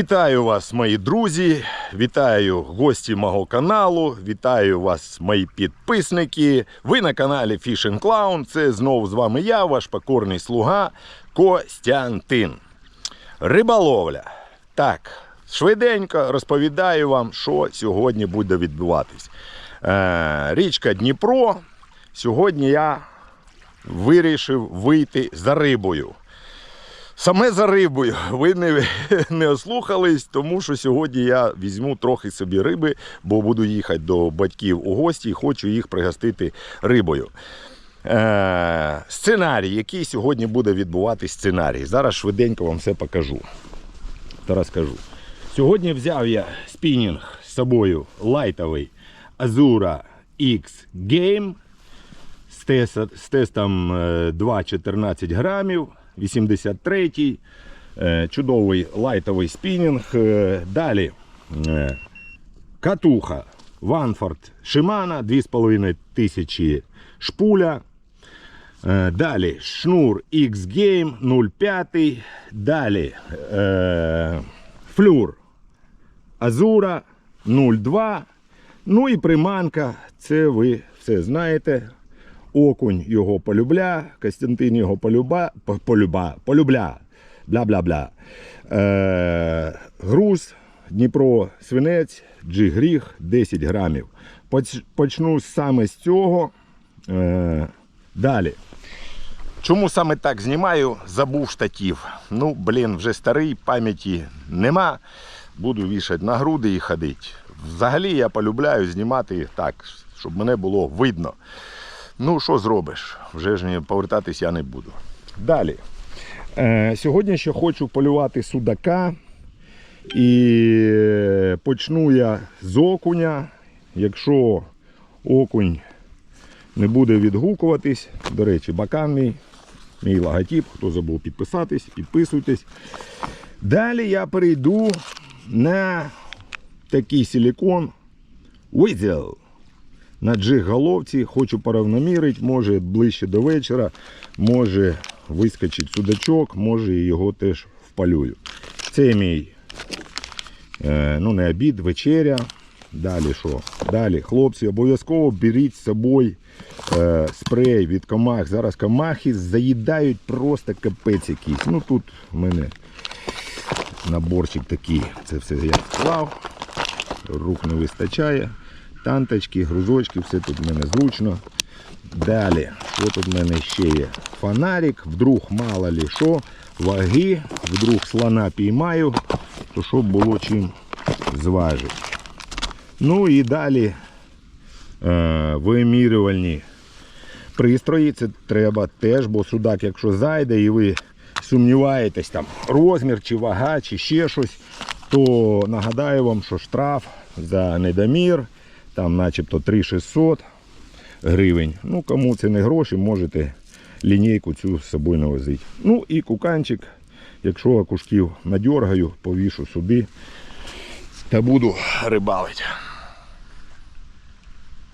Вітаю вас, мої друзі, вітаю гості мого каналу, вітаю вас, мої підписники. Ви на каналі Fishing Clown. Це знову з вами я, ваш покорний слуга Костянтин. Риболовля. Так, швиденько розповідаю вам, що сьогодні буде відбуватись. Е, річка Дніпро. Сьогодні я вирішив вийти за рибою. Саме за рибою ви не, не ослухались, тому що сьогодні я візьму трохи собі риби, бо буду їхати до батьків у гості і хочу їх пригостити рибою. Е, сценарій, який сьогодні буде відбуватись сценарій. Зараз швиденько вам все покажу. Та розкажу. Сьогодні взяв я спінінг з собою лайтовий Azura X Game з, тестом е, 2,14 грамів, 83-й. Е, Чудовий лайтовий спінінг. Е, Далі е, катуха Ванфорд Шимана 2,5 тисячі шпуля. Далі шнур X-Game 0,5. Далі флюр Азура 0,2. Ну і приманка, це ви все знаєте. Окунь його полюбля, Костянтин його полюба, полюба, полюбля. Бля-бля-бля. Е, груз Дніпро свинець, джигріг 10 грамів. Почну саме з цього. Е, далі. Чому саме так знімаю? Забув штатів. Ну, блін, вже старий, пам'яті нема. Буду вішати на груди і ходити. Взагалі я полюбляю знімати так, щоб мене було видно. Ну, що зробиш? Вже ж повертатись я не буду. Далі. Е, сьогодні ще хочу полювати судака. І почну я з окуня. Якщо окунь не буде відгукуватись, до речі, баканний, мій логотип, хто забув підписатись, підписуйтесь. Далі я перейду на такий силикон Weasel. На джиг головці хочу порівномірити, може ближче до вечора, може вискочить судачок, може його теж впалюю. Це мій е, ну не обід, вечеря. Далі що? Далі, хлопці, обов'язково беріть з собою е, спрей від комах. Зараз комахи заїдають просто капець якийсь. Ну тут в мене наборчик такий. Це все я склав. Рук не вистачає. Танточки, грузочки, все тут в мене зручно. Далі, що тут в мене ще є? Фонарик, вдруг мало ли що, ваги, вдруг слона піймаю, то щоб було чим зважити. Ну і далі е, вимірювальні пристрої. Це треба теж, бо судак, якщо зайде і ви сумніваєтесь, там розмір чи вага, чи ще щось, то нагадаю вам, що штраф за недомір, там начебто 3600 гривень. Ну, кому це не гроші, можете лінійку цю з собою навозити. Ну і куканчик, якщо окушків надьоргаю, повішу сюди та буду рибалити.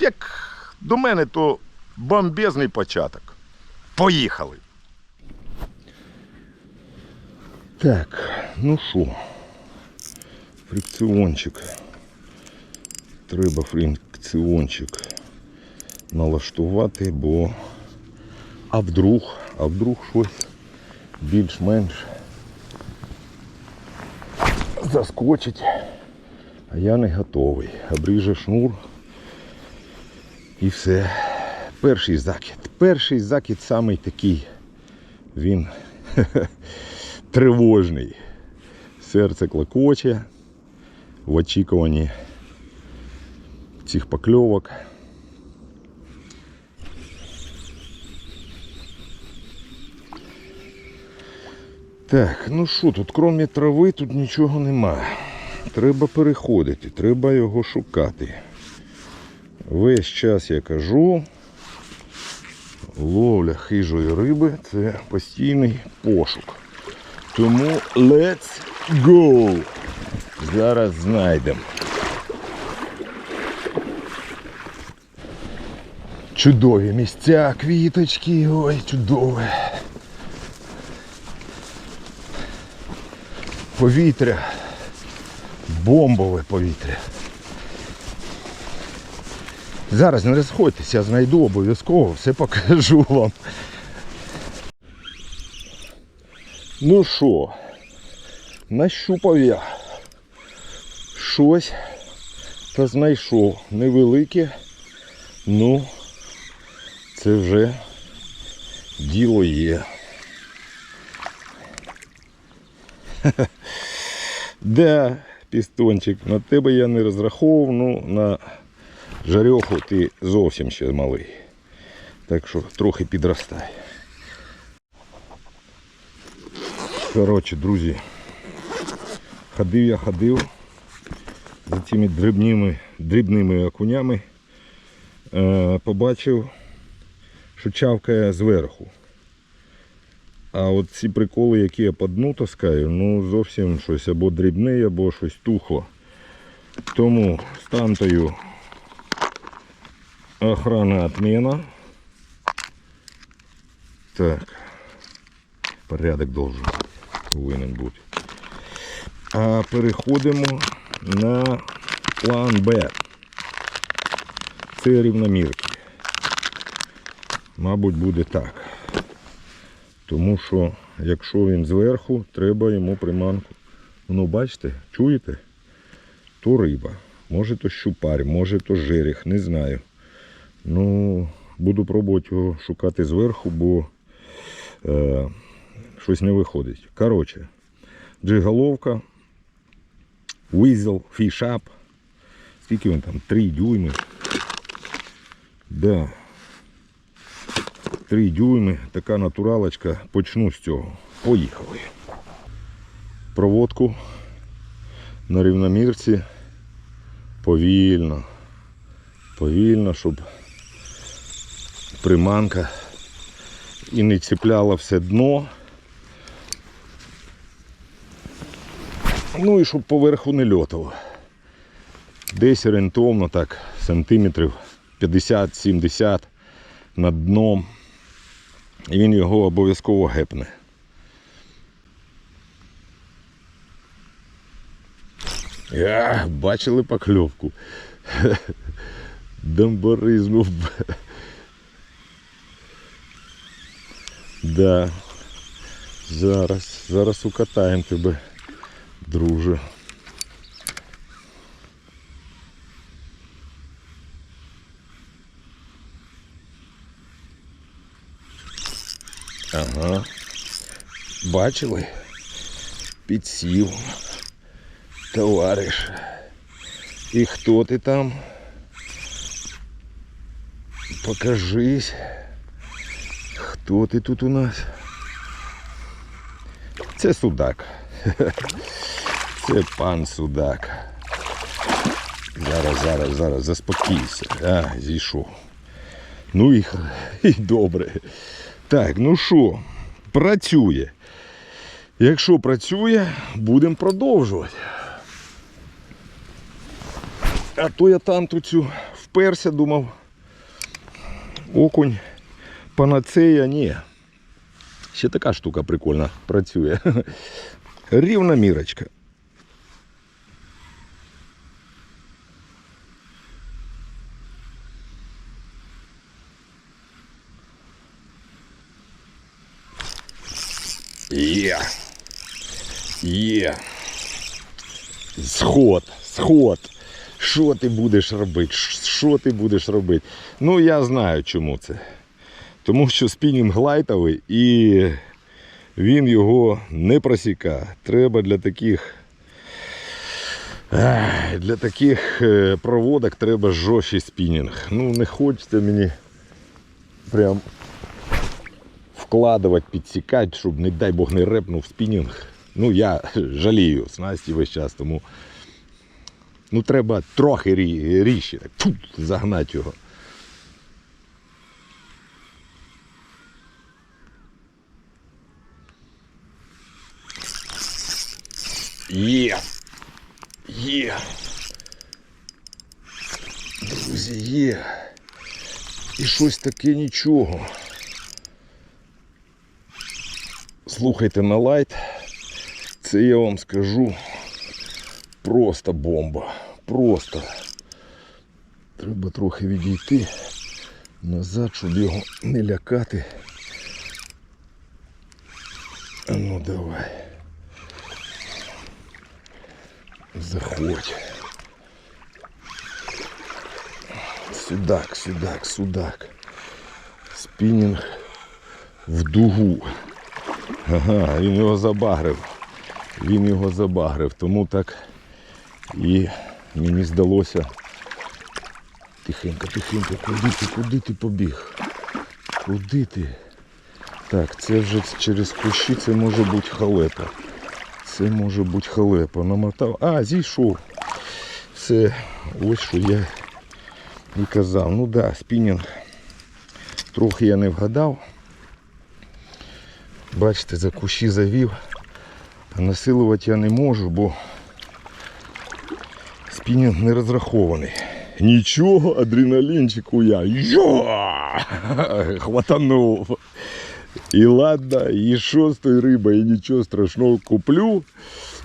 Як до мене, то бомбезний початок. Поїхали. Так, ну що, фрикціончик. Треба фрикціончик налаштувати, бо а вдруг, а вдруг щось більш-менш заскочить, а я не готовий. Обріже шнур і все. Перший закид. Перший закид самий такий. Він тривожний. Серце клокоче в очікуванні цих покльовок. Так, ну що тут, крім трави, тут нічого нема. Треба переходити, треба його шукати. Весь час я кажу, ловля хижої риби це постійний пошук. Тому let's go! Зараз знайдемо. Чудові місця, квіточки, ой, чудове. Повітря бомбове повітря. Зараз не розходьтесь, я знайду обов'язково, все покажу вам. Ну що, нащупав я щось та знайшов невелике, ну це вже діло є. Да, пістончик, на тебе я не розраховував, ну на жарьоху ти зовсім ще малий. Так що трохи підростай. Коротше, друзі, ходив я ходив за цими дрібними, дрібними окунями. Е, побачив, що чавкає зверху. А от ці приколи, які я по дну таскаю, ну зовсім щось або дрібне, або щось тухло. Тому стантою охрана отмена. Так. Порядок должен повинен бути. А переходимо на план Б. Це рівномірки. Мабуть, буде так. Тому що, якщо він зверху, треба йому приманку. Ну, бачите, чуєте? То риба. Може то щупарь, може то жерех, не знаю. Ну, буду пробувати його шукати зверху, бо е, щось не виходить. Коротше, джиголовка, визел, фішап. Скільки він там? 3 дюйми. Да. 3 дюйми, така натуралочка. Почну з цього. Поїхали. Проводку на рівномірці повільно. Повільно, щоб приманка і не цепляла все дно. Ну і щоб поверху не льотало. Десь орієнтовно так сантиметрів 50-70 над дном. І він його обов'язково гепне. Ах, бачили покльовку. Дамбаризнув. Да. Зараз, зараз укатаємо тебе, друже. Ага. Бачили? Підсів. Товариш. І хто ти там? Покажись. Хто ти тут у нас? Це судак. Це пан судак. Зараз, зараз, зараз, заспокійся. А, зійшов. Ну і, і добре. Так, ну що, працює. Якщо працює, будемо продовжувати. А то я танту цю вперся, думав. Окунь, панацея, ні. Ще така штука прикольна працює. Рівна мірочка. Є. Є. Сход, сход. Що ти будеш робити? Що ти будеш робити? Ну, я знаю, чому це. Тому що спінінг лайтовий і він його не просікає. Треба для таких. Для таких е, проводок треба жорсткий спінінг. Ну, не хочеться мені прям вкладувати, підсікати, щоб, не дай Бог, не репнув спінінг. Ну, я жалію снасті весь час, тому ну, треба трохи рі, ріще, так, загнати його. Є. Є. Друзі, є. І щось таке нічого. Слухайте на лайт. Це я вам скажу Просто бомба. Просто. Треба трохи відійти назад, щоб його не лякати. А ну давай. Заходь. Судак, судак, судак. Спінінг в дугу. Ага, він його забагрив. Він його забагрив, тому так і мені здалося. Тихенько, тихенько, куди ти, куди ти побіг? Куди ти? Так, це вже через кущі, це може бути халепа. Це може бути халепа. Намотав. А, зійшов. Все, ось що я і казав. Ну да, спінінг. Трохи я не вгадав. Бачите, за кущі завів. Насилувати я не можу, бо спінінг не розрахований. Нічого, адреналінчику я. Йо! Хватанув. І ладно, і що з тої риби, і нічого страшного куплю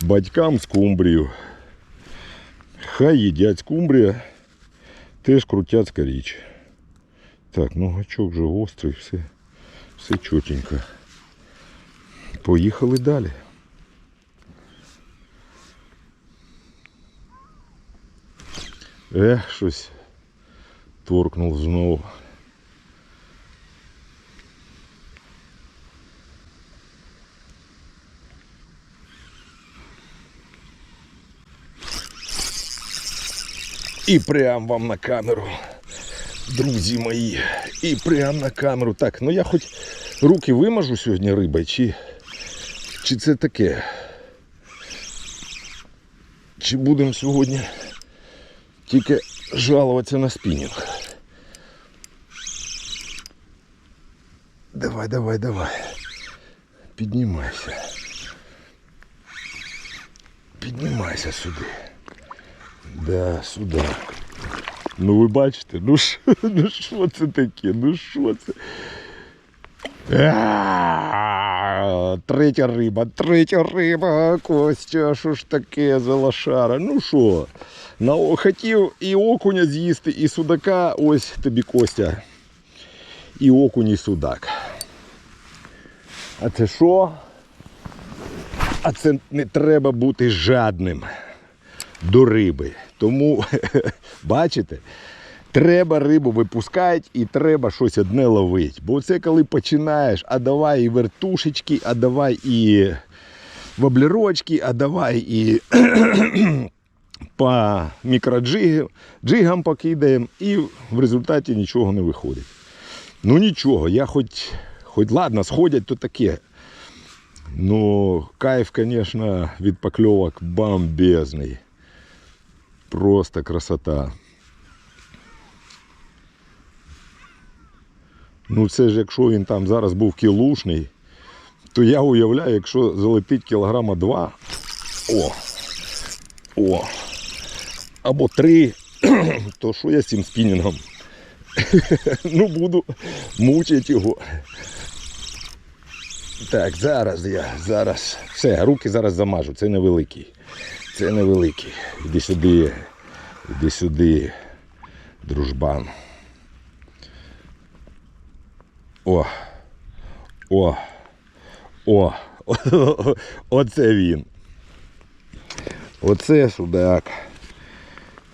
батькам скумбрію. Хай їдять скумбрія, теж крутяцька річ. Так, ну гачок вже гострий, все, все чотенько. Поїхали далі. Ех, щось торкнув знову. І прям вам на камеру, друзі мої. І прям на камеру. Так, ну я хоч руки вимажу сьогодні рибою, чи, чи це таке? Чи будемо сьогодні тільки жалуватися на спінінг? Давай, давай, давай. Піднімайся. Піднімайся сюди. Да, сюди. Ну ви бачите, ну що, ну це таке? Ну що це? Третя риба, третя риба, Костя, що ж таке за лошара? Ну що, хотів і окуня з'їсти, і судака, ось тобі Костя. І окунь, і судак. А це що? А це не треба бути жадним до риби. Тому, бачите, треба рибу випускати і треба щось одне ловити. Бо це коли починаєш, а давай і вертушечки, а давай і воблерочки, а давай і по мікроджигам покидаємо, і в результаті нічого не виходить. Ну нічого, я хоч, хоч ладно, сходять, то таке. Ну, кайф, звісно, від покльовок бомбезний. Просто красота. Ну це ж якщо він там зараз був кілушний, то я уявляю, якщо залетить кілограма два. О! О! Або три, то що я з цим спінінгом? ну буду мучити його. Так, зараз я, зараз. Все, руки зараз замажу, це невеликий. Це невеликий. Іди сюди, іди сюди, дружбан. О! О! О! Оце він. Оце судак.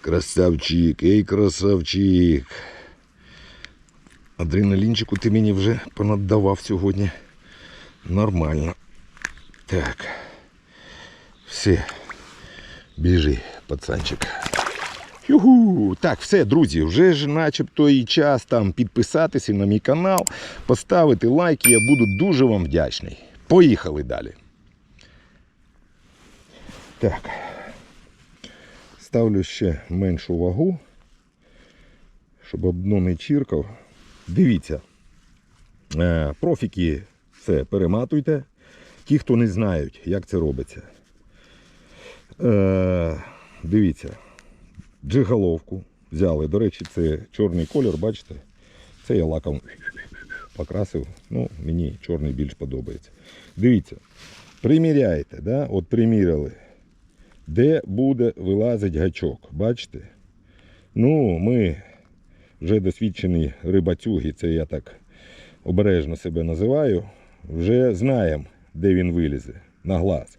Красавчик, ей красавчик. Адреналінчику ти мені вже понаддавав сьогодні. Нормально. Так. Все. Біжи, пацанчик. Югу. Так, все, друзі, вже ж начебто і час там підписатися на мій канал, поставити лайки. Я буду дуже вам вдячний. Поїхали далі. Так. Ставлю ще меншу вагу, щоб одно не чіркав. Дивіться. Е, Профіки все перематуйте. Ті, хто не знають, як це робиться. Е, Дивіться, джиголовку взяли. До речі, це чорний колір, бачите? Це я лаком покрасив. Ну, мені чорний більш подобається. Дивіться, приміряєте, да? от приміряли. де буде вилазити гачок. Бачите? Ну, ми вже досвідчені рибацюги, це я так обережно себе називаю, вже знаємо, де він вилізе на глаз.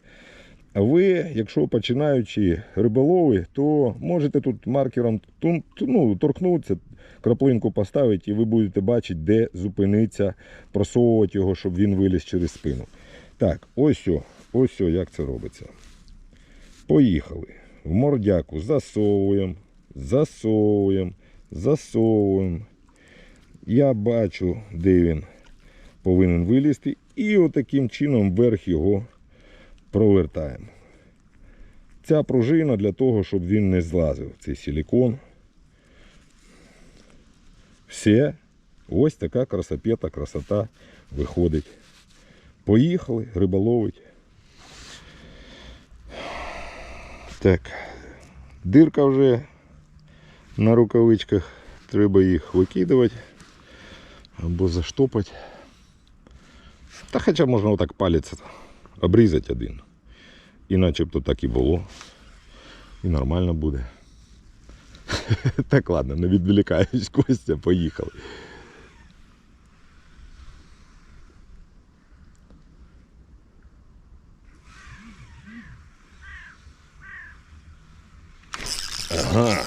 Ви, якщо починаючи риболови, то можете тут маркером ну, торкнутися, краплинку поставити, і ви будете бачити, де зупиниться, просовувати його, щоб він виліз через спину. Так, ось ось як це робиться. Поїхали. В мордяку засовуємо, засовуємо, засовуємо. Я бачу, де він повинен вилізти, і отаким чином вверх його провертаємо. Ця пружина для того, щоб він не злазив, цей силікон. Все. Ось така красопета, красота виходить. Поїхали риболовить. Так, дирка вже на рукавичках. Треба їх викидувати або заштопати. Та хоча можна отак палець обрізати один. І начебто так і було. І нормально буде. Так ладно, не відволікаюсь, Костя, поїхали. Ага,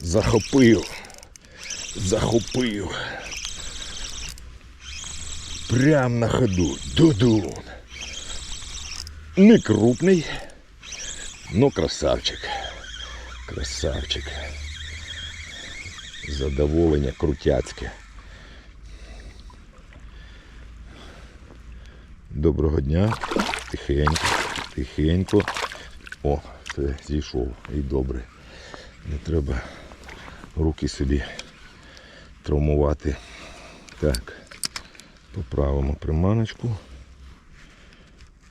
захопив. Захопив. Прям на ходу. Дудун. Не крупний, но красавчик. Красавчик. Задоволення крутяцьке. Доброго дня. Тихенько, тихенько. О, це зійшов і добре. Не треба руки собі травмувати. Так, поправимо приманочку.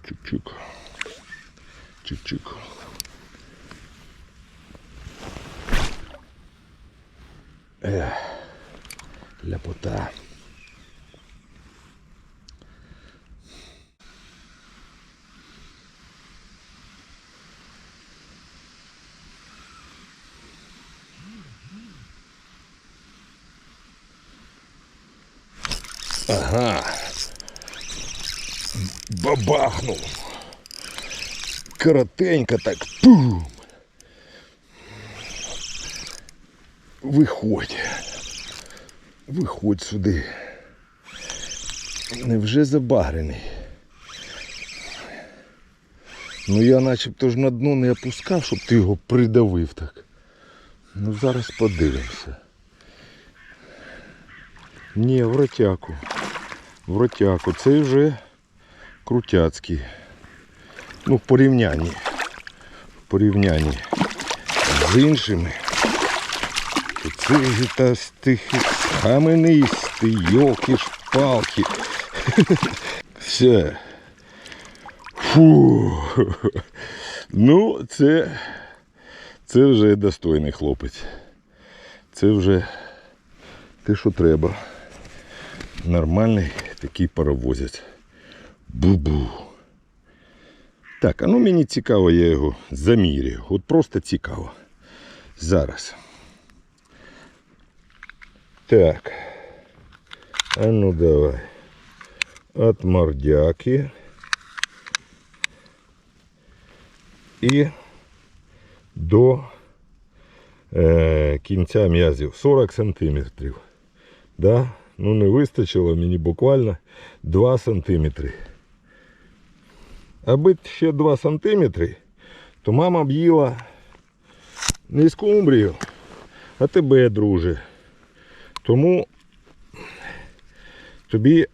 Чик-чик. Чик-чик. Ех, ляпота. Ага. Бабахнув. Коротенько так. Пум. Виходь. Виходь сюди. Невже забагрений? Ну я начебто ж на дно не опускав, щоб ти його придавив так. Ну зараз подивимося. Ні, в ротяку. В ротяку. Це вже крутяцький. Ну, в порівнянні. В порівнянні з іншими. Це та стихи хаменистий, йолки шпалки. Все. Фу. Ну, це, це вже достойний хлопець. Це вже те, що треба. Нормальний такий паровозець. Бу-бу. Так, а ну мені цікаво, я його замірюю. От просто цікаво. Зараз. Так. А ну давай. От мордяки. І до е, кінця м'язів 40 сантиметрів. Да? Ну не вистачило мені буквально 2 сантиметри. Аби ще 2 сантиметри, то мама б їла не скумбрію, а тебе, друже. Тому тобі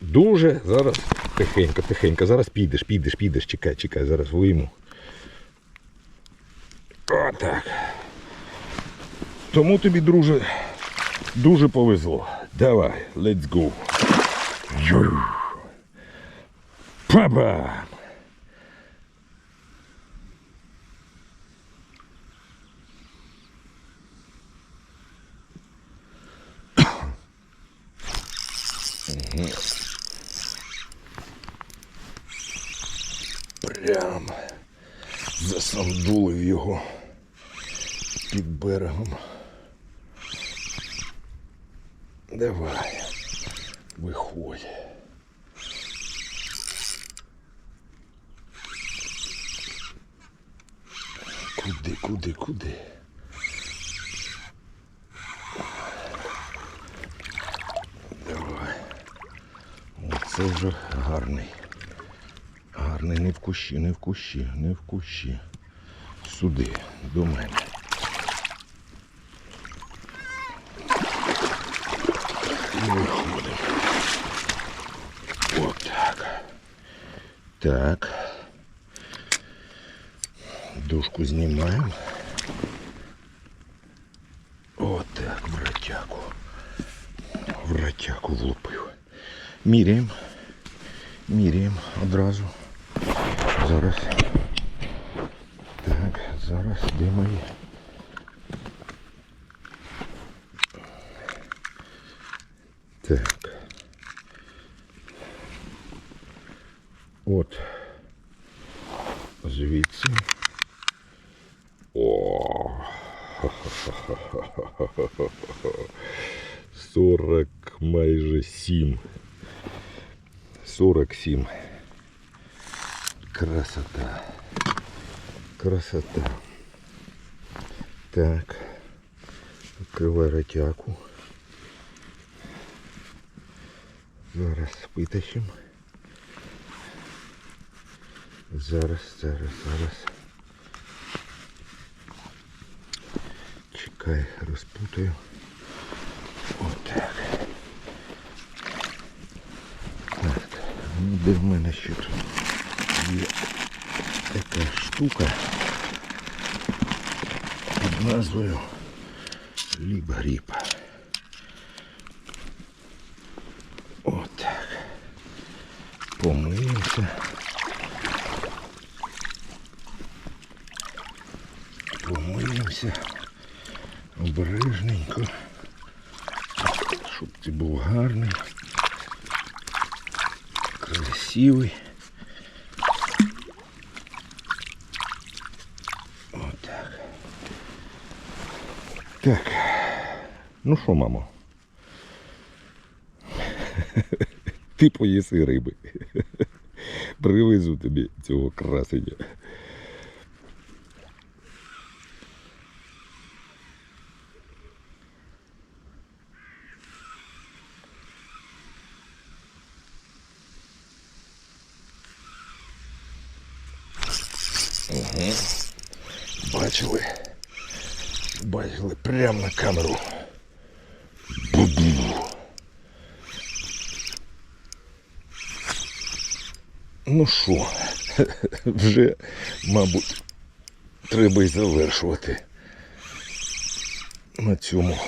дуже зараз тихенько, тихенько, зараз підеш, підеш, підеш, чекай, чекай, зараз вийму. Отак. Тому тобі, друже, дуже повезло. Давай, let's go. Ю. Прям Засандулив його під берегом. Давай, виходь. Куди, куди, куди? Давай. Оце вже гарний. Гарний, не в кущі, не в кущі, не в кущі. Сюди, до мене. І виходимо. Отак. Так. Дужку знімаємо. Отак, в ратяку. В влупив. Міряємо. Міряємо одразу. Зараз. Зараз де мої? Так. От. Звідси. О. 40 майже 7. 47. Красота. Красота. Так. Відкривай ратяку. Зараз витащимо. Зараз, зараз, зараз. Чекай, розпутаю. Отак. Так, ну де в мене ще тут є така штука назвою Ліб-гріб. Отак. Помиємося. Помиємося. Обережненько. Щоб ти був гарний. Красивий. Отак. Так. Ну що, мамо? Ти поїси риби. Привезу тобі цього красення. Бачили. Бачили прямо на камеру. Бу-бу. Ну що, вже, мабуть, треба і завершувати на цьому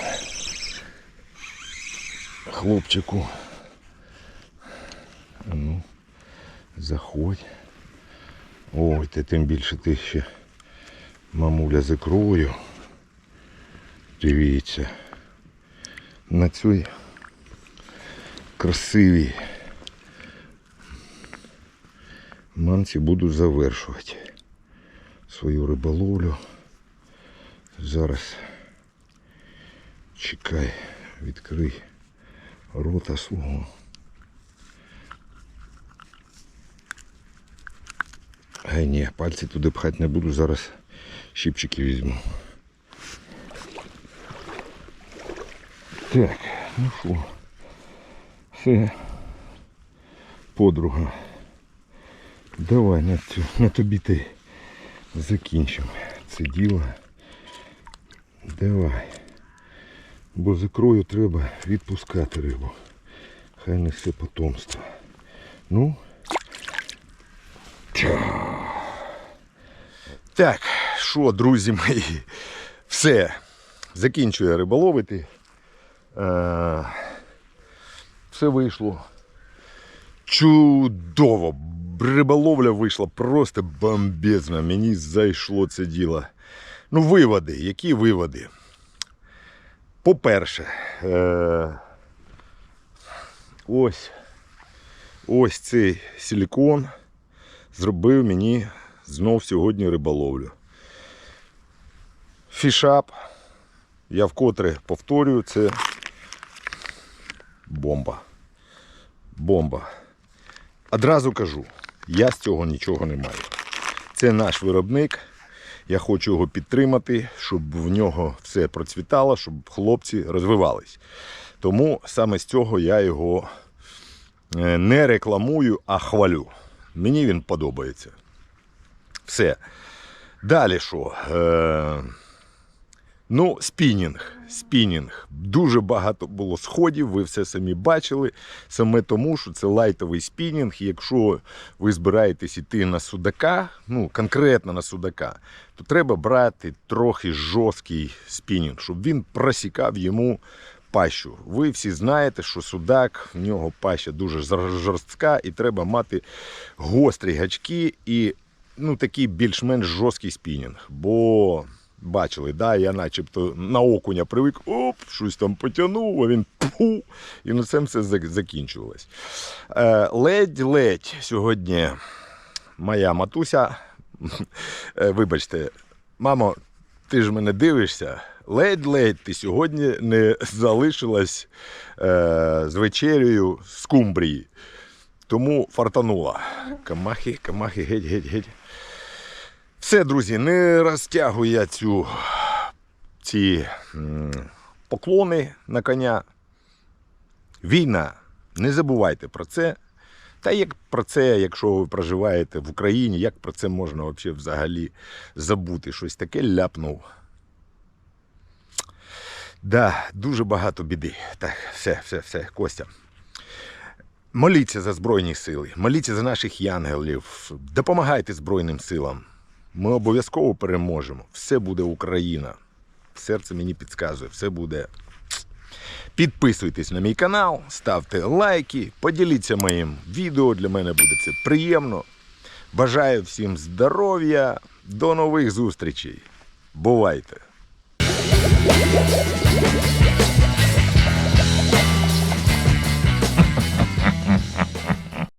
хлопчику. Ну, заходь. Ой, ти тим більше ти ще мамуля з ікрою. Дивіться. На цій красивій манці буду завершувати свою риболовлю. Зараз чекай, відкрий рота свого. Ай ні, пальці туди пхати не буду, зараз щипчики візьму. Так, ну що, все, подруга. Давай на, цю, на тобі ти закінчимо це діло. Давай. Бо з ікрою треба відпускати рибу. Хай несе потомство. Ну. Так, що, друзі мої, все. Закінчую риболовити. Е, Все вийшло. Чудово! Риболовля вийшла просто бомбезна. Мені зайшло це діло. Ну, виводи. Які виводи? По-перше, е, ось, ось цей силікон зробив мені знов сьогодні риболовлю. Фішап. Я вкотре повторюю, це бомба. Бомба. Одразу кажу, я з цього нічого не маю. Це наш виробник. Я хочу його підтримати, щоб в нього все процвітало, щоб хлопці розвивались. Тому саме з цього я його е, не рекламую, а хвалю. Мені він подобається. Все. Далі що? Е, ну, спінінг. Спінінг. Дуже багато було сходів, ви все самі бачили. Саме тому, що це лайтовий спінінг. Якщо ви збираєтесь іти на судака, ну конкретно на судака, то треба брати трохи жорсткий спінінг, щоб він просікав йому пащу. Ви всі знаєте, що судак, в нього паща дуже жорстка, і треба мати гострі гачки і ну, такий більш-менш жорсткий спінінг. Бо бачили, да, я начебто на окуня привик, оп, щось там потягнув, а він пу, і на цим все зак- закінчувалось. Е, Ледь-ледь сьогодні моя матуся, е, вибачте, мамо, ти ж мене дивишся. Ледь-ледь ти сьогодні не залишилась е, з вечерею з кумбрії. Тому фартанула. Камахи, камахи, геть, геть, геть. Все, друзі, не розтягую я цю, ці поклони на коня. Війна. Не забувайте про це. Та як про це, якщо ви проживаєте в Україні, як про це можна взагалі забути? Щось таке ляпнув. Да, дуже багато біди. Так, все, все, все, Костя. Моліться за Збройні сили, моліться за наших янгелів, допомагайте Збройним силам. Ми обов'язково переможемо. Все буде Україна. Серце мені підказує, все буде. Підписуйтесь на мій канал, ставте лайки, поділіться моїм відео. Для мене буде це приємно. Бажаю всім здоров'я. До нових зустрічей. Бувайте!